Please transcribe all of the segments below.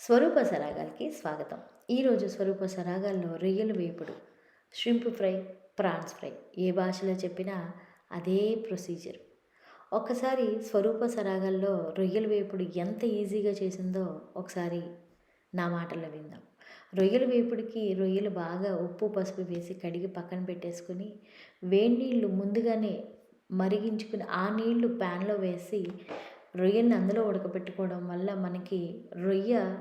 స్వరూప సరాగాలకి స్వాగతం. ఈరోజు స్వరూప సరాగాల్లో రొయ్యల వేపుడు షింప్ ఫ్రై ప్రాన్స్ ఫ్రై ఏ భాషలో చెప్పినా అదే ప్రొసీజర్ ఒక్కసారి స్వరూప సరాగాల్లో రొయ్యల వేపుడు ఎంత ఈజీగా చేసిందో ఒకసారి నా మాటల్లో విందాం. రొయ్యల వేపుడికి రొయ్యలు బాగా ఉప్పు పసుపు వేసి కడిగి పక్కన పెట్టేసుకుని వేడి నీళ్ళు ముందుగానే మరిగించుకుని ఆ నీళ్ళు ప్యాన్లో వేసి రొయ్యని అందులో ఉడకబెట్టుకోవడం వల్ల మనకి రొయ్య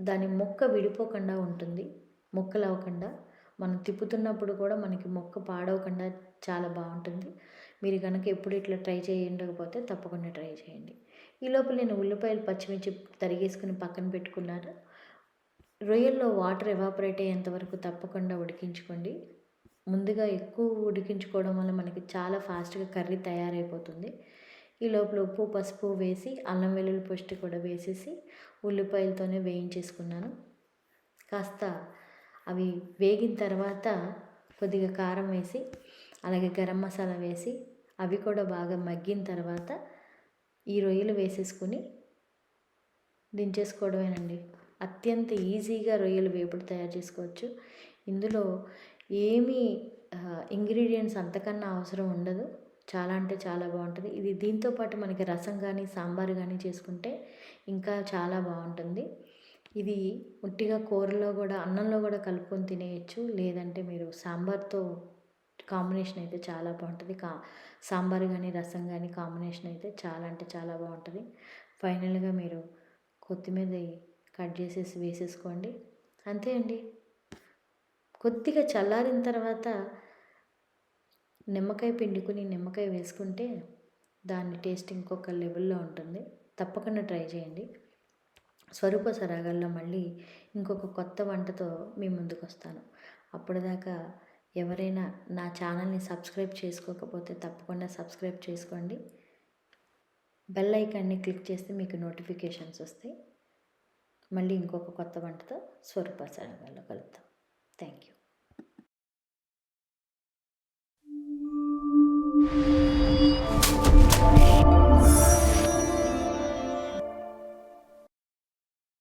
దాని మొక్క విడిపోకుండా ఉంటుంది మొక్కలు అవ్వకుండా మనం తిప్పుతున్నప్పుడు కూడా మనకి మొక్క పాడవకుండా చాలా బాగుంటుంది. మీరు కనుక ఎప్పుడు ఇట్లా ట్రై చేయకపోతే తప్పకుండా ట్రై చేయండి. ఈ లోపల నేను ఉల్లిపాయలు పచ్చిమిర్చి తరిగేసుకుని పక్కన పెట్టుకున్నాను. రొయ్యల్లో వాటర్ ఎవాపరేట్ అయ్యేంత వరకు తప్పకుండా ఉడికించుకోండి. ముందుగా ఎక్కువ ఉడికించుకోవడం వల్ల మనకి చాలా ఫాస్ట్గా కర్రీ తయారైపోతుంది. ఈ లోపల ఉప్పు పసుపు వేసి అల్లం వెల్లుల్లి పొష్టి కూడా వేసేసి ఉల్లిపాయలతోనే వేయించేసుకున్నాను. కాస్త అవి వేగిన తర్వాత కొద్దిగా కారం వేసి అలాగే గరం మసాలా వేసి అవి కూడా బాగా మగ్గిన తర్వాత ఈ రొయ్యలు వేసేసుకుని దించేసుకోవడమేనండి. అత్యంత ఈజీగా రొయ్యలు వేపుడు తయారు చేసుకోవచ్చు. ఇందులో ఏమీ ఇంగ్రీడియంట్స్ అంతకన్నా అవసరం ఉండదు. చాలా అంటే చాలా బాగుంటుంది. ఇది దీంతో పాటు మనకి రసం కానీ సాంబార్ కానీ చేసుకుంటే ఇంకా చాలా బాగుంటుంది. ఇది ఉట్టిగా కూరలో కూడా అన్నంలో కూడా కలుపుకొని తినేయచ్చు. లేదంటే మీరు సాంబార్తో కాంబినేషన్ అయితే చాలా బాగుంటుంది. కా సాంబార్ కానీ రసం కానీ కాంబినేషన్ అయితే చాలా అంటే చాలా బాగుంటుంది. ఫైనల్గా మీరు కొత్తిమీర కట్ చేసేసి వేసేసుకోండి. అంతే అండి. కొద్దిగా చల్లారిన తర్వాత నిమ్మకాయ పిండుకుని నిమ్మకాయ వేసుకుంటే దాని టేస్ట్ ఇంకొక లెవెల్లో ఉంటుంది. తప్పకుండా ట్రై చేయండి. స్వరూప సరాగాల్లో మళ్ళీ ఇంకొక కొత్త వంటతో మీ ముందుకు వస్తాను అప్పటిదాకా ఎవరైనా నా ఛానల్ని సబ్స్క్రైబ్ చేసుకోకపోతే తప్పకుండా సబ్స్క్రైబ్ చేసుకోండి. బెల్ ఐకాన్ని క్లిక్ చేస్తే మీకు నోటిఫికేషన్స్ వస్తాయి. మళ్ళీ ఇంకొక కొత్త వంటతో స్వరూప సరాగాల్లో కలుద్దాం. Thank you.